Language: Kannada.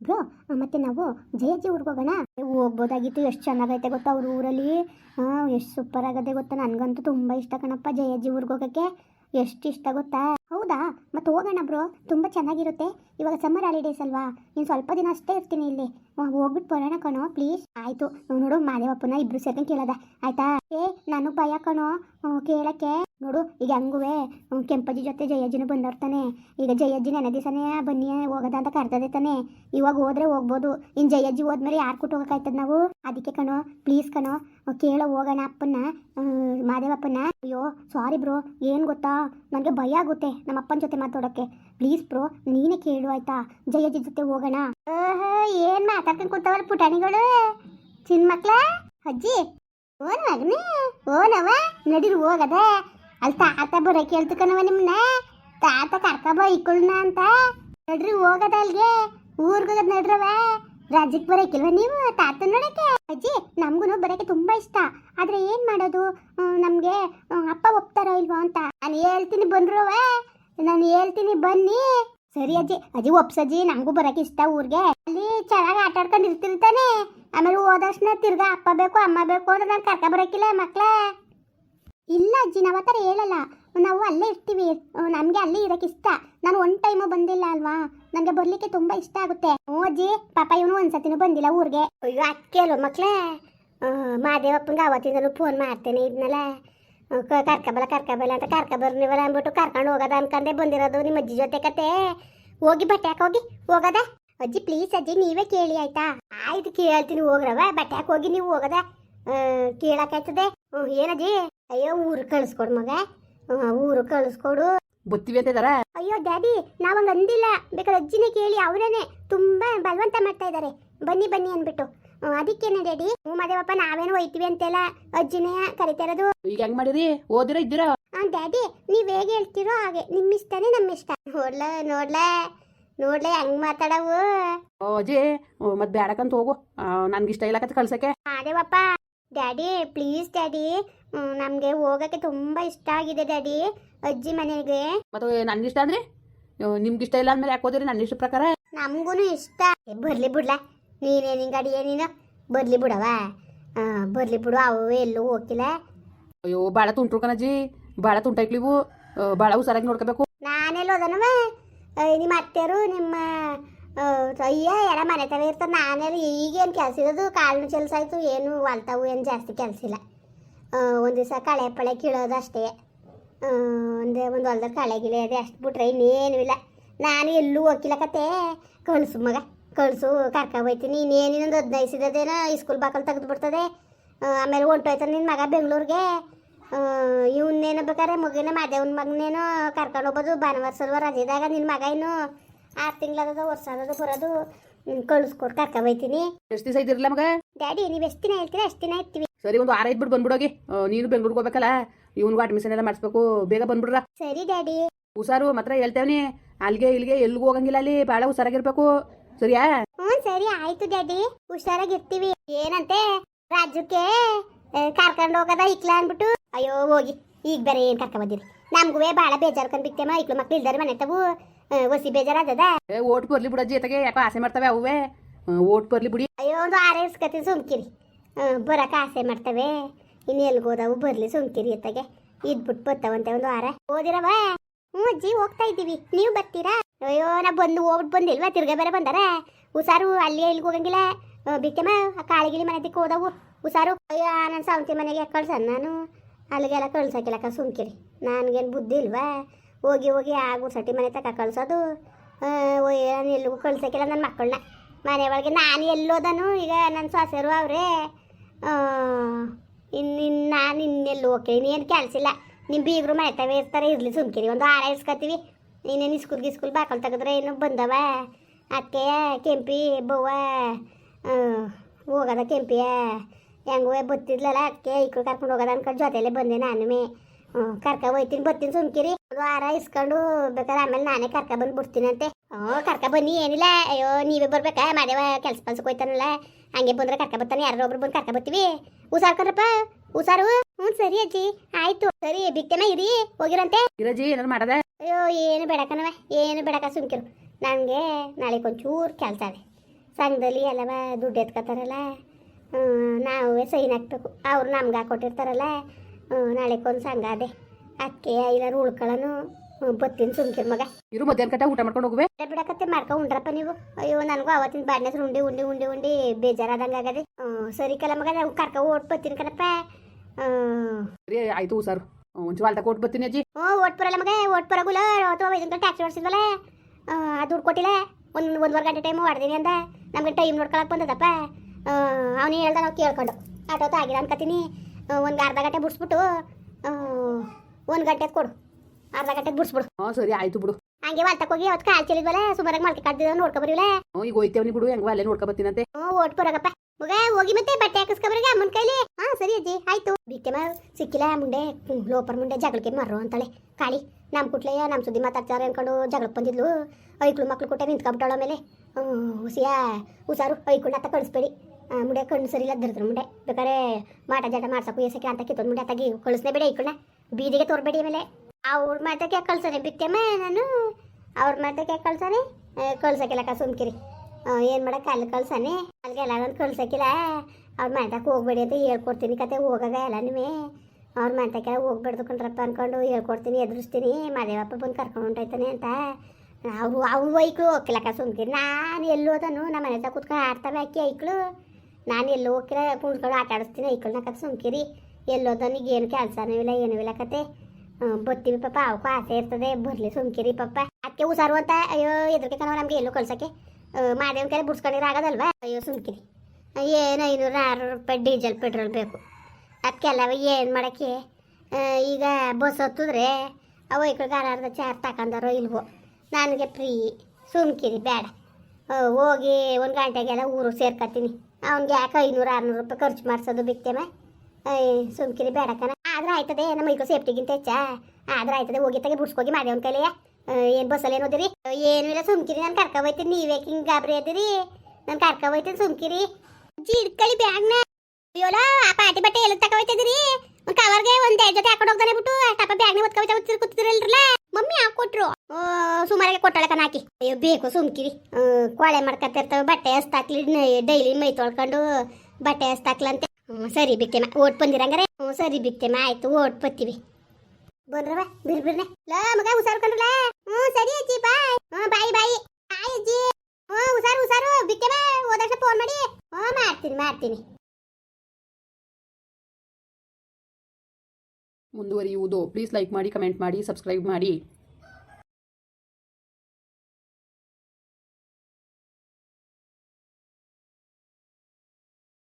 ಬ್ರೋ ಮತ್ತೆ ನಾವು ಜಯಜ್ಜಿ ಊರಿಗೆ ಹೋಗೋಣ. ಹೋಗ್ಬೋದಾಗಿತ್ತು, ಎಷ್ಟು ಚೆನ್ನಾಗೈತೆ ಗೊತ್ತಾ ಅವ್ರ ಊರಲ್ಲಿ? ಎಷ್ಟು ಸೂಪರ್ ಆಗದೆ ಗೊತ್ತಾ? ನನಗಂತೂ ತುಂಬ ಇಷ್ಟ ಕಣಪ್ಪ ಜಯಜ್ಜಿ ಊರಿಗೆ ಹೋಗೋಕ್ಕೆ. ಎಷ್ಟು ಇಷ್ಟ ಗೊತ್ತಾ? ಹೌದಾ? ಮತ್ತೆ ಹೋಗೋಣ ಬ್ರೋ, ತುಂಬ ಚೆನ್ನಾಗಿರುತ್ತೆ. ಇವಾಗ ಸಮ್ಮರ್ ಹಾಲಿಡೇಸ್ ಅಲ್ವಾ? ನೀನು ಸ್ವಲ್ಪ ದಿನ ಅಷ್ಟೇ ಇರ್ತೀನಿ ಇಲ್ಲಿ. ಹೋಗ್ಬಿಟ್ಟು ಬರೋಣ ಕಣೋ ಪ್ಲೀಸ್ ಆಯಿತು, ನೋಡು ಮಾದೇವಪ್ಪನ ಇಬ್ರು ಸೇರ್ಕೊಂಡು ಕೇಳೋದ. ಆಯ್ತಾ? ಏ, ನಾನು ಭಯ ಕಣೋ ಕೇಳಕ್ಕೆ. ನೋಡು, ಈಗ ಹಂಗುವೆ. ಕೆಂಪಜ್ಜಿ ಜೊತೆ ಜಯಜ್ಜಿನ ಬಂದೋರ್ತಾನೆ ಈಗ ಜಯಜ್ಜಿ ನೆನೆ ದಿವಸನೇ ಬನ್ನಿ, ಹೋಗೋದ ಅಂತ ಕರ್ತದೆ ತಾನೆ. ಇವಾಗ ಹೋದ್ರೆ ಹೋಗ್ಬೋದು. ಇನ್ನು ಜಯಜ್ಜಿ ಹೋದ್ಮೇಲೆ ಯಾರು ಕೊಟ್ಟು ಹೋಗಕ್ಕಾಯ್ತದ ನಾವು? ಅದಕ್ಕೆ ಕಣೋ ಪ್ಲೀಸ್ ಕಣೋ ಕೇಳೋ ಹೋಗೋಣ ಅಪ್ಪನ್ನ ಮಾದೇವಪ್ಪನ ಅಯ್ಯೋ ಸಾರಿ ಬ್ರೋ, ಏನು ಗೊತ್ತಾ? ನನಗೆ ಭಯ ಆಗುತ್ತೆ. ನಮ್ಮ ಅಪ್ಪನ ಜೊತೆ ಮಾತಾಡೋಕ್ಕೆ. ಪ್ಲೀಸ್ ಬ್ರೋ ನೀನೇ ಕೇಳು ಆಯ್ತಾ? ಜಯಜಿ ಜೊತೆ ಹೋಗೋಣ. ಏನು ಮಾತಾಡ್ಕೊಂಡು ಪುಟಾಣಿಗಳು? ಚಿನ್ನ ಮಕ್ಳ? ಅಜ್ಜಿ ಓನ್ ಮಗನೇ ಓನವ ನಡೀರು, ಹೋಗದೆ. ಅಲ್ಲಿ ತಾತ ಬರೋ ಕೇಳ್ತಕನವ ನಿಮ್ಮನ್ನ ತಾತ ಕರ್ಕಬ ಇಕ್ಕೊಳ್ಳ ಅಂತ. ನಡ್ರಿ, ಹೋಗದ ಅಲ್ಗೆ. ಊರ್ಗೋಗದ್ ನಡ್ರವ ರಾಜ್ಯಕ್ಕೆ ಬರಕಿಲ್ವ ನೀವು ತಾತ ನೋಡಕ್ಕೆ? ಅಜ್ಜಿ, ನಮ್ಗುನು ಬರಕ್ಕೆ ತುಂಬಾ ಇಷ್ಟ. ಆದ್ರೆ ಏನ್ ಮಾಡೋದು? ನಮ್ಗೆ ಅಪ್ಪ ಒಪ್ತಾರೋ ಇಲ್ವೋ ಅಂತ. ನಾನು ಹೇಳ್ತೀನಿ ಬಂದ್ರವ ನಾನು ಹೇಳ್ತೀನಿ, ಬನ್ನಿ. ಸರಿ ಅಜ್ಜಿ ಅಜ್ಜಿ ಒಪ್ಸಜ್ಜಿ ನಮಗೂ ಬರಕ್ಕೆ ಇಷ್ಟ ಊರಿಗೆ. ಅಲ್ಲಿ ಚೆನ್ನಾಗಿ ಆಟ ಆಡ್ಕೊಂಡು ಇರ್ತಿರ್ತಾನೆ ಆಮೇಲೆ ಹೋದಕ್ಷಣ ತಿರ್ಗಾ ಅಪ್ಪ ಬೇಕು, ಅಮ್ಮ ಬೇಕು ಅಂದ್ರೆ ನಾನು ಕರ್ಕ ಬರೋಕ್ಕಿಲ್ಲ ಮಕ್ಕಳೇ ಇಲ್ಲ ಅಜ್ಜಿ, ನಾವು ಆ ಥರ ಹೇಳಲ್ಲ. ನಾವು ಅಲ್ಲೇ ಇರ್ತೀವಿ. ನಮಗೆ ಅಲ್ಲೇ ಇರಕ್ಕೆ ಇಷ್ಟ. ನಾನು ಒನ್ ಟೈಮು ಬಂದಿಲ್ಲ ಅಲ್ವಾ? ನನಗೆ ಬರಲಿಕ್ಕೆ ತುಂಬಾ ಇಷ್ಟ ಆಗುತ್ತೆ. ಹ್ಞೂ ಅಜ್ಜಿ, ಪಾಪ ಇವನು ಒಂದ್ಸತಿನೂ ಬಂದಿಲ್ಲ ಊರಿಗೆ. ಅಯ್ಯೋ ಅಕ್ಕಿ ಅಲ್ವ ಮಕ್ಳೇ. ಮಾದೇವಪ್ಪಂಗೆ ಅವತ್ತಿಂದಲೂ ಫೋನ್ ಮಾಡ್ತೇನೆ ಇದನ್ನೆಲ್ಲ ಕರ್ಕಬಲ್ಲ ಕರ್ಕಬಲ್ಲ ಅಂತ ಕರ್ಕಬರ್ನಿವಲ್ಲ ಅಂದ್ಬಿಟ್ಟು ಕರ್ಕೊಂಡು ಹೋಗೋದ ಅನ್ಕೊಂಡೆ ಬಂದಿರೋದು ನಿಮ್ಮ ಅಜ್ಜಿ ಜೊತೆ ಕತೆ. ಹೋಗಿ ಬಟ್ಟೆ ಹಾಕ್ ಹೋಗಿ ಹೋಗದ? ಅಜ್ಜಿ ಪ್ಲೀಸ್ ಅಜ್ಜಿ ನೀವೇ ಕೇಳಿ ಆಯ್ತಾ? ಆಯ್ತು ಕೇಳ್ತೀನಿ ಹೋಗ್ರವ ಬಟ್ಟೆ ಹಾಕಿ ಹೋಗಿ ನೀವು ಹೋಗದ. ಕೇಳಕ್ಕಾಯ್ತದೆ ಹ್ಞೂ ಏನಜ್ಜಿ? ಅಯ್ಯೋ ಊರು ಕಳಿಸ್ಕೊಡು ಮಗ. ಊರು ಕಳಿಸ್ಕೊಡು. ಬುತ್ತಿವಿ ಅಂತ ಇದಾರ? ಅಯ್ಯೋ ಡ್ಯಾಡಿ ನಾವಂಗ ಅಂದಿಲ್ಲ. ಬೇಕಾದ್ರೆ ಅಜ್ಜಿನೇ ಕೇಳಿ ಅವರೇನೆ ತುಂಬಾ ಬಲವಂತ ಮಾಡ್ತಾ ಇದ್ದಾರೆ ಬನ್ನಿ ಬನ್ನಿ ಅಂದ್ಬಿಟ್ಟು. ಹ್ಮ್, ಅದಕ್ಕೇನೆ ಡ್ಯಾಡಿ. ಹ್ಞೂ ಮಾದೇವಪ್ಪ ನಾವೇನು ಹೋಯ್ತೀವಿ ಅಂತೆಲ್ಲ ಅಜ್ಜಿನೇ ಕರಿತಾ ಇರೋದು ಈಗ ಹೆಂಗ್ ಮಾಡಿರಿ ಓದಿರ ಇದ್ದೀರಾ? ಆ ಡ್ಯಾಡಿ ನೀವ್ ಹೇಗೆ ಹೇಳ್ತೀರೋ ಹಾಗೆ. ನಿಮ್ಮ ಇಷ್ಟನೇ ನಮ್ಮ ಇಷ್ಟ. ನೋಡ್ಲ ನೋಡ್ಲ ನೋಡ್ಲೆ ಹೆಂಗ್ ಮಾತಾಡವು? ಓ ಅಜ್ಜಿ ಮತ್ತೆ ಬ್ಯಾಡಕಂತ ಹೋಗು. ನನ್ಗೆ ಇಷ್ಟ ಇಲ್ಲ ಕತ್ ಕಳ್ಸಕ್ಕೆ. Madevappa daddy please daddy. ನಮ್ಗೆ ಹೋಗಕ್ಕೆ ತುಂಬಾ ಇಷ್ಟ ಆಗಿದೆ ಡ್ಯಾಡಿ ಅಜ್ಜಿ ಮನೆಗೆ. ಮತ್ತೆ ನನ್ಗೆ ಇಷ್ಟ ಅಂದ್ರೆ? ನಿಮ್ಗೆ ಇಷ್ಟ ಇಲ್ಲ ಅಂದ್ಮೇಲೆ ಯಾಕೆ ನನ್ನ ಇಷ್ಟ ಪ್ರಕಾರ. ನಮ್ಗೂನು ಇಷ್ಟ. ಏ, ಬರ್ಲಿ ಬಿಡ್ಲ. ನೀನೇ ನಿನ್ ಗಾಡಿ ನೀನು ಬರ್ಲಿ ಬಿಡವ. ಬರ್ಲಿ ಬಿಡು ಅವು ಎಲ್ಲೂ ಹೋಗಿಲ್ಲ ಅಯ್ಯೋ ಭಾಳ ತುಂಟ್ರು ಕಣಜ್ಜಿ. ಭಾಳ ತುಂಟೈಕ್ಲಿವು. ಭಾಳ ಹುಷಾರಾಗಿ ನೋಡ್ಕೋಬೇಕು. ನಾನೆಲ್ಲ ಹೋದನವ? ನಿಮ್ಮ ಅತ್ತೆರು ನಿಮ್ಮ ಅಯ್ಯ ಎಲ್ಲ ಮನೆ ತವ ಇರ್ತದೆ ನಾನೆಲ್ಲ ಈಗೇನು ಕೆಲಸ ಇರೋದು? ಕಾಲು ಕೆಲಸ ಆಯಿತು ಏನು ಹೊಲ್ತಾವು ಏನು ಜಾಸ್ತಿ ಕೆಲಸ ಇಲ್ಲ. ಒಂದು ದಿವಸ ಕಳೆ ಪಳೆ ಕೀಳೋದು ಅಷ್ಟೇ. ಒಂದು ಒಂದು ಹೊಲ್ದಾಗ ಕಳೆ ಗಿಳೆ ಅದೇ ಅಷ್ಟು ಬಿಟ್ರೆ ಇನ್ನೇನು ಇಲ್ಲ. ನಾನು ಎಲ್ಲೂ ಹೋಗಿಲ್ಲ ಕತೆ ಕಳಿಸು ಮಗ. ಕಳಿಸು ಕರ್ಕ ಹೋಯ್ತೀನಿ. ಇನ್ನೇನು ಇನ್ನೊಂದು ಹದಿನೈದು ಸಿದ್ದದೇನ ಸ್ಕೂಲ್ ಬಾಕಲ್ ತೆಗೆದು ಬಿಡ್ತದೆ? ಆಮೇಲೆ ಹೊಂಟೋಯ್ತಾನೆ ನಿನ್ನ ಮಗ ಬೆಂಗಳೂರಿಗೆ? ಇವನ್ನೇನು ಬೇಕಾದ್ರೆ ಮಗಿನ ಮಾದೇವನ ಮಗನೇನೋ ಕರ್ಕೊಂಡು ಹೋಗ್ಬೋದು. ಭಾನುವಾರ ಸಲ್ವಾರ ರಜೆದಾಗ ನಿನ್ನ ಮಗ ಇನ್ನು ಆರು ತಿಂಗಳದ ವರ್ಷ ಆದದು ಬರೋದು. ಕಳಿಸ್ಕೊಟ್ಟು ಕರ್ಕ ಹೋಯ್ತೀನಿ. ಎಷ್ಟು ದಿವಸ ಇದ್ದಿರಲ್ಲ ಮಗ? ಡ್ಯಾಡಿ ನೀವು ಎಷ್ಟು ದಿನ ಹೇಳ್ತೀರಾ? ಅಷ್ಟು ದಿನ ಇರ್ತೀವಿ? ಸರಿ ಒಂದು ವಾರ ಇದ್ಬಿಟ್ಟು ಬಂದ್ಬಿಡೋಗಿ ಆ, ನೀನು ಬೆಂಗಳೂರಿಗೆ ಹೋಗ್ಬೇಕಲ್ಲ? ಇವನ್ಗೂ ಅಡ್ಮಿಷನ್ ಎಲ್ಲ ಮಾಡಿಸ್ಬೇಕು. ಬೇಗ ಬಂದ್ಬಿಡ್ರ. ಸರಿ ಡ್ಯಾಡಿ. ಹುಷಾರು ಮಾತ್ರ ಹೇಳ್ತೇವನಿ. ಅಲ್ಲಿಗೆ ಇಲ್ಲಿಗೆ ಎಲ್ಲಿಗೂ ಹೋಗಂಗಿಲ್ಲ ಅಲ್ಲಿ. ಭಾಳ ಹುಷಾರಾಗಿರ್ಬೇಕು. ಸರಿಯಾ? ಹ್ಞೂ ಸರಿ ಆಯ್ತು ಡ್ಯಾಡಿ. ಹುಷಾರಾಗಿರ್ತೀವಿ ಏನಂತೆ? ರಾಜ್ಯಕ್ಕೆ ಕರ್ಕೊಂಡು ಹೋಗದ ಇಕ್ಲ ಅಂದ್ಬಿಟ್ಟು. ಅಯ್ಯೋ ಹೋಗಿ. ಈಗ ಬೇರೆ ಏನು ಕರ್ಕೊಂಡ್ ಬಂದಿರಿ ನಮ್ಗೂ ಭಾಳ ಬೇಜಾರು ಕಂಡ್ಬಿಡ್ತೇಮ ಇಕ್ಳು ಮಕ್ಳು ಇಲ್ದಾರೆ ಮನೆ ತವು. ಒಸಿ ಬೇಜಾರಾದದ? ಏ ಓಟ್ ಬರ್ಲಿ ಬಿಡ ಜೊತೆಗೆ ಯಾಕೋ ಆಸೆ ಮಾಡ್ತವೆ ಅವುವೆ. ಓಟ್ ಬರ್ಲಿ ಬಿಡಿ. ಅಯ್ಯೋ ಒಂದು ಆರು ಸುಮ್ಕಿರಿ. ಬರಕ ಆಸೆ ಮಾಡ್ತವೆ. ಇನ್ನು ಎಲ್ಗೆ ಹೋದವು ಬರಲಿ ಸುಮ್ಕಿರಿ ಇತ್ತಗೆ ಇದ್ಬಿಟ್ಟು ಬರ್ತಾವಂತೆ ಒಂದು ವಾರ. ಓದಿರವ? ಹ್ಞೂ ಅಜ್ಜಿ ಹೋಗ್ತಾ ಇದ್ದೀವಿ. ನೀವು ಬರ್ತೀರಾ? ಅಯ್ಯೋ, ನಾ ಬಂದು ಹೋಗ್ಬಿಟ್ಟು ಬಂದಿಲ್ವಾ? ತಿರ್ಗಾ ಬೇರೆ ಬಂದಾರೆ. ಹುಷಾರು ಅಲ್ಲಿ ಇಲ್ಲಿಗೆ ಹೋಗಂಗಿಲ್ಲ. ಬಿಟ್ಟೆಮ್ಮ ಕಾಳಿಗಿಲಿ ಮನೆ ಹೋದವು. ಹುಷಾರು. ಅಯ್ಯೋ, ನನ್ನ ಸಾವಂತಿ ಮನೆಗೆ ಕಳ್ಸನ್ ನಾನು. ಅಲ್ಲಿಗೆಲ್ಲ ಕಳ್ಸಕ್ಕಿಲ್ಲ ಸುಮ್ಕಿರಿ. ನನಗೇನು ಬುದ್ಧಿ ಇಲ್ವಾ? ಹೋಗಿ ಹೋಗಿ ಆ ಗುಡ್ಸಟ್ಟಿ ಮನೆ ತಕ ಕಳ್ಸೋದು. ನಾನು ಎಲ್ಲಿಗೂ ಕಳ್ಸಕ್ಕಿಲ್ಲ ನನ್ನ ಮಕ್ಕಳನ್ನ. ಮನೆ ಒಳಗೆ ನಾನು ಎಲ್ಲೋದನು. ಈಗ ನನ್ನ ಸೊಸೆರು ಅವರೇ. ಇನ್ನು ಇನ್ನು ನಾನು ಇನ್ನೆಲ್ಲೂ ಹೋಗ್ತೀನಿ. ಇನ್ನೇನು ಕೆಲಸ ಇಲ್ಲ. ನಿಮ್ಮ ಬೀಗರು ಮನೆತವೇ ಇರ್ತಾರೆ, ಇರಲಿ ಸುಮ್ಕಿರಿ. ಒಂದು ಆರ ಇಸ್ಕೊತೀವಿ ಇನ್ನೇನು ಇಸ್ಕೂಲ್ ಗಿಸ್ಕೂಲ್ ಬಾಕಲ್ ತೆಗೆದ್ರೆ ಏನು ಬಂದವ? ಅಕ್ಕೆ, ಕೆಂಪಿ, ಬವ್ವ ಹೋಗದ ಕೆಂಪಿಯ ಹೆಂಗೋ ಬತ್ತಿದ್ಲಲ್ಲ ಅಕ್ಕೆ ಇಕ್ಕಳು ಕರ್ಕೊಂಡು ಹೋಗೋದ ಅನ್ಕೊಂಡು ಜೊತೆಲೆ ಬಂದೆ ನಾನು ಕರ್ಕ ಹೋಯ್ತೀನಿ ಬರ್ತೀನಿ ಸುಮ್ಕಿರಿ. ಒಂದು ವಾರ ಇಸ್ಕೊಂಡು ಬೇಕಾದ್ರೆ ಆಮೇಲೆ ನಾನೇ ಕರ್ಕ ಬಂದು ಬಿಡ್ತೀನಂತೆ. ಹ್ಞೂ, ಕರ್ಕ ಬನ್ನಿ, ಏನಿಲ್ಲ. ಅಯ್ಯೋ, ನೀವೇ ಬರ್ಬೇಕಾ? ಮಾದೇವ ಕೆಲ್ಸ ಪಲ್ಸಕ್ಕೆ ಹೋಯ್ತಾನಲ್ಲ. ಹಂಗೆ ಬಂದ್ರೆ ಕರ್ಕ ಬರ್ತಾನೆ ಯಾರೋ ಒಬ್ರು ಬಂದು ಕರ್ಕ ಬರ್ತೀವಿ. ಹುಷಾರ್ಕೊಂಡ್ರಪ್ಪ ಹುಷಾರು? ಹ್ಞೂ, ಸರಿ ಅಜ್ಜಿ. ಆಯ್ತು. ಸರಿ ಬಿಕ್ತೇನ ಇರಿ. ಹೋಗಿರಂತೆ. ಇರಜ್ಜಿ ಏನಾರು ಮಾಡದ? ಅಯ್ಯೋ ಏನು ಬೇಡಕನವ ಏನು ಬೇಡಕ ಸುಮ್ಕಿರು. ನನಗೆ ನಾಳೆ ಒಂಚೂರು ಕೆಲಸ ಅದೇ ಸಂಘದಲ್ಲಿ ಎಲ್ಲವ ದುಡ್ಡು ಎತ್ಕೋತಾರಲ್ಲ ನಾವೇ ಸೈನ್ ಹಾಕ್ಬೇಕು. ಅವ್ರು ನಮ್ಗೆ ಹಾಕೊಟ್ಟಿರ್ತಾರಲ್ಲ ನಾಳೆಕೊಂದು ಸಂಘ ಅದೇ. ಅಕ್ಕಿ ಐದಾರು ಉಳ್ಕೊಳ್ಳೋನು ಬತ್ತೀನಿ ಸುಮ್ಕಿರ್ ಮಗ. ಇರು ಮಧ್ಯಾಹ್ನ ಕಟ್ಟ ಊಟ ಮಾಡ್ಕೊಂಡು ಹೋಗುವೆ. ಬಿಡ ಬಿಡಕತ್ತೆ ಮಾಡ್ಕೊಂಡು ಉಂಡ್ರಪ್ಪ ನೀವು. ಅಯ್ಯೋ ನನಗೂ ಅವತ್ತಿನ ಬಾಡ್ನೆಸ್ ಉಂಡಿ ಉಂಡಿ ಉಂಡಿ ಉಂಡಿ ಬೇಜಾರಾದಂಗೆ ಆಗದೆ. ಸರಿ ಕಲ ಮಗ ನಾವು ಕರ್ಕ ಓಟ್ ಬತ್ತೀನಿ ಕಣಪ್ಪ. ಸರಿ ಆಯ್ತು ಹುಷಾರು ಒಂಚೂರು ಅಲ್ತ ಕೊಟ್ಟು ಬರ್ತೀನಿ ಅಜ್ಜಿ. ಹ್ಞೂ ಓಟ್ ಬರಲ್ಲ ಮಗ ಓಟ್ ಬರಗುಲ್ಲ ಅಥವಾ ಇದನ್ನ ಟ್ಯಾಕ್ಸಿ ಓಡಿಸಿದ್ವಲ್ಲ ಅದು ದುಡ್ಡು ಕೊಟ್ಟಿಲ್ಲ. ಒಂದು ಒಂದುವರೆ ಗಂಟೆ ಟೈಮ್ ಹೊಡೆದೀನಿ ಅಂದ. ನಮಗೆ ಟೈಮ್ ನೋಡ್ಕೊಳಕ್ಕೆ ಬಂದದಪ್ಪ. ಅವನು ಹೇಳ್ದ ನಾವು ಕೇಳ್ಕೊಂಡು. ಆಟೋತ ಆಗಿದೆ ಅನ್ಕತೀನಿ. ಒಂದು ಅರ್ಧ ಗಂಟೆ ಬಿಡಿಸ್ಬಿಟ್ಟು ಒಂದು ಗಂಟೆಗೆ ಕೊಡು. ಅರ್ಧ ಗಂಟೆಗೆ ಬಿಡಿಸ್ಬಿಡು. ಹಾಂ ಸರಿ ಆಯ್ತು ಬಿಡು. ಹಂಗೆ ಹೊಲ್ತಕ್ಕೆ ಹೋಗಿ ಅವತ್ತು ಕಾಲ್ ಚೆಲ್ಲಿದ್ವಲ್ಲ ಸುಮಾರಾಗಿ ಮಲ್ಕೆ ಕಡ್ದಿದ್ದ ನೋಡ್ಕೊ ಬರೀವಲ್ಲ ಹ್ಞೂ ಈಗ ಹೋಯ್ತೇವನಿ ಬಿಡು ಹೆಂಗೋ ಅಲ್ಲೇ ನೋಡ್ಕೊ ಬರ್ತೀನಂತೆ ಹ್ಞೂ ಓಟ್ ಬರೋಗಪ್ಪ. ಮಗ ಹೋಗಿ ಮತ್ತೆ ಬಟ್ಟೆ ಹಾಕಿಸ್ಕೊಬ್ರಿಗೆ ಅಮ್ಮನ ಕೈಲಿ. ಹಾ ಸರಿ ಅಜ್ಜಿ ಆಯ್ತು. ಬಿಟ್ಟೆ ಮಾ ಸಿಕ್ಕಿಲ್ಲ ಮುಂಡೆ ಲೋಪರ್ ಮುಂಡೆ ಜಗಳಕ್ಕೆ ಮರ್ರು ಅಂತಾಳೆ. ಕಾಳಿ ನಮ್ಮ ಕುಟ್ಲೆಯ ನಮ್ಮ ಸುದ್ದಿ ಮಾತಾಡ್ತಾರೆ ಅನ್ಕೊಂಡು ಜಗಳಕ್ಕೆ ಬಂದಿದ್ಲು. ಐಕ್ಳು ಮಕ್ಳು ಕೊಟ್ಟೆ ನಿಂತ್ಕೊಂಬಿಟ್ಟಾಳ ಆಮೇಲೆ. ಹುಸಿಯಾ ಹುಷಾರು ಐಕ್ಳು ಅತ್ತ ಕಳಿಸ್ಬೇಡಿ. ಮುಂಡೆ ಕಣ್ಣು ಸರಿ ಇಲ್ಲ ದರ್ದ್ರ ಮುಂಡೆ ಬೇಕಾದ್ರೆ ಮಾಟ ಜಾಟ ಮಾಡ್ಸಕ್ಕೂ ಎಸಕ್ಕೆ ಅಂತ ಕಿತ್ತೊಂದು ಮುಂಡೆ ತಗಿ ಕಳಿಸ್ನೇ ಬೇಡ ಐಕ್ಳನ್ನ. ಬೀದಿಗೆ ತೋರ್ಬೇಡಿ ಆಮೇಲೆ. ಅವ್ರ ಮಾತಕ್ಕೆ ಕಳ್ಸನೆ ಬಿಟ್ಟೆಮ್ಮ ನಾನು? ಅವ್ರ ಮಾತಕ್ಕೆ ಕಳ್ಸನೆ ಕಳ್ಸಕ್ಕಿಲ್ಲ ಸುಮ್ಕಿರಿ. ಏನು ಮಾಡಕ್ಕೆ ಅಲ್ಲಿ ಕಳ್ಸನೆ. ಅಲ್ಲಿಗೆ ಎಲ್ಲಾರು ಕಳ್ಸಕ್ಕಿಲ್ಲ. ಅವ್ರ ಮಾತಕ್ಕೆ ಹೋಗ್ಬೇಡಿ ಅಂತ ಹೇಳ್ಕೊಡ್ತೀನಿ, ಕತೆ ಹೋಗಾಗ ಎಲ್ಲ ಅವ್ರ ಮಾಡ್ತಕ್ಕೆಲ್ಲ ಹೋಗ್ಬೇಡ್ದು ಕಣ್ರಪ್ಪ ಅನ್ಕೊಂಡು ಹೇಳ್ಕೊಡ್ತೀನಿ, ಎದುರಿಸ್ತೀನಿ. ಮಾದೇವಪ್ಪ ಬಂದು ಕರ್ಕೊಂಡು ಹೊಂಟೋಯ್ತಾನೆ ಅಂತ. ಅವರು, ಅವ್ರು ಐಕ್ಳು ಹೋಗ್ಕಿಲ್ಲಕ್ಕ ಸುಮ್ಕಿರಿ. ನಾನು ಎಲ್ಲೋದನು ನಮ್ಮ ಮನೆ ಹತ್ರ ಕೂತ್ಕೊಂಡು ಆಡ್ತವೆ ಅಕ್ಕಿ ಐಕ್ಳು. ನಾನು ಎಲ್ಲೋ ಹೋಗಿರ ಕುಣ್ಕೊಂಡು ಆಟ ಆಡಿಸ್ತೀನಿ ಐಕ್ಳನ್ನ ಕತೆ, ಸುಮ್ಕಿರಿ. ಎಲ್ಲೋದನಿಗೆ ಏನು ಕೆಲಸನೂ ಇಲ್ಲ, ಏನೂ ಇಲ್ಲ ಕತೆ. ಹ್ಮ್, ಬರ್ತೀವಿ ಪಾಪ ಅವಕ್ಕೂ ಆಸೆ ಇರ್ತದೆ ಬರ್ಲಿ ಸುಮ್ಕಿರಿ ಪಾಪ. ಅದಕ್ಕೆ ಹುಷಾರು ಅಂತ ಅಯ್ಯೋ ಎದ್ರಿಗೆ ಕಣವ ನಮ್ಗೆ ಎಲ್ಲೂ ಕಳ್ಸಕ್ಕೆ. ಮಾದೇವನ ಕೈ ಬುಡ್ಸ್ಕೊಂಡಿರ ಆಗೋದಲ್ವಾ? ಅಯ್ಯೋ ಸುಮ್ಕಿರಿ. ಏನು ಐನೂರ ಆರು ರೂಪಾಯಿ ಡೀಸೆಲ್ ಪೆಟ್ರೋಲ್ ಬೇಕು. ಅದಕ್ಕೆಲ್ಲ ಏನು ಮಾಡೋಕ್ಕೆ? ಈಗ ಬಸ್ ಹತ್ತಿದ್ರೆ ಅವು ಇಕ್ಕಳಿಗೆ ಆರಾರ್ದ ಚಾರ್ ತಗೊಂಡಾರೋ ಇಲ್ವೋ? ನನಗೆ ಫ್ರೀ. ಸುಮ್ಕಿರಿ ಬೇಡ ಹೋಗಿ ಒಂದು ಗಂಟೆಗೆಲ್ಲ ಊರು ಸೇರ್ಕೊತೀನಿ ಅವ್ನಿಗೆ ಯಾಕೆ ಐನೂರು ಆರುನೂರು ರೂಪಾಯಿ ಖರ್ಚು ಮಾಡಿಸೋದು ಬಿತ್ತೇಮ ಸುಮ್ಕಿರಿ ಬೇಡ ಕಣ. ಆದ್ರೆ ಆಯ್ತದೆ ನಮ್ಮ ಈಗ ಸೇಫ್ಟಿಗಿಂತ ಹೆಚ್ಚ. ಆದ್ರೆ ಆಯ್ತದೆ, ಹೋಗಿ ತಗೆ ಬುಡ್ಸ್ಕೋಗಿ ಮಾಡಿ ಅವ್ನ ಕೈಲೇ. ಏನು ಬಸ್ಸಲ್ಲಿ ಏನು ಏನು ಇಲ್ಲ, ಸುಮ್ಕಿರಿ, ನಾನು ಕರ್ಕ ಹೋಯ್ತೀನಿ. ನೀವೇ ಹಿಂಗೆ ಗಾಬರಿ ಅದಿರಿ? ನಾನು ಕರ್ಕ ಹೋಯ್ತೀನಿ, ಸುಮ್ಕಿರಿ. ಜಿಡ್ಕಳಿ ಬ್ಯಾಗ್ನ. ಅಯ್ಯೋಲ, ಆ ಪಾಟಿ ಬಟ್ಟೆ ಎಲ್ಲ ತಕ ಹೋಯ್ತಿದ್ರಿ? ಕವರ್ಗೆ ಒಂದ್ ಜೊತೆ ಹಾಕೊಂಡು ಹೋಗ್ತಾನೆ ಬಿಟ್ಟು ಟಪ ಬ್ಯಾಗ್ನ ಒತ್ಕ ಹೋಯ್ತಾ ಕೂತಿರ್ ಕೂತಿರಲ್ರಲ್ಲ ಮಮ್ಮಿ ಹಾಕಿ ಕೊಟ್ರು? ಸುಮಾರಿಗೆ ಕೊಟ್ಟಳಕನ ಹಾಕಿ. ಅಯ್ಯೋ, ಬೇಕು, ಸುಮ್ಕಿರಿ. ಕೊಳೆ ಮಾಡ್ಕೊತಿರ್ತವೆ ಬಟ್ಟೆ ಹಸ್ತಾಕ್ಲಿ ಡೈಲಿ ಮೈ ತೊಳ್ಕೊಂಡು ಬಟ್ಟೆ ಹಸ್ತಾಕ್ಲಂತೆ. ಹ್ಞೂ ಸರಿ ಬಿಕ್ಕೆಮ ಓಟ್ ಬಂದಿರಂಗಾರೆ ಹ್ಞೂ ಸರಿ ಬಿಕ್ಕೆಮ ಆಯ್ತು, ಓಟ್ ಬತ್ತೀವಿ ಬಂದ್ರವ ಬಿರ್ ಬಿರ್ನೆ. ಲಾ, ಮಗ, ಹುಷಾರು ಕಂಡ್ರಲ್ಲ ಹ್ಞೂ ಸರಿ ಅಜ್ಜಿ, ಬಾಯ್. ಹ್ಞೂ ಬಾಯಿ ಬಾಯಿ. ಬಾಯ್ ಅಜ್ಜಿ. ಹ್ಞೂ ಹುಷಾರು ಹುಷಾರು. ಬಿಕ್ಕೆಮ ಹೋದಕ್ಷ ಫೋನ್ ಮಾಡಿ. ಹ್ಞೂ ಮಾಡ್ತೀನಿ ಮಾಡ್ತೀನಿ. ಮುಂದುವರಿಯುವುದು ಪ್ಲೀಸ್ ಲೈಕ್ ಮಾಡಿ ಕಮೆಂಟ್ ಮಾಡಿ ಸಬ್ಸ್ಕ್ರೈಬ್ ಮಾಡಿ.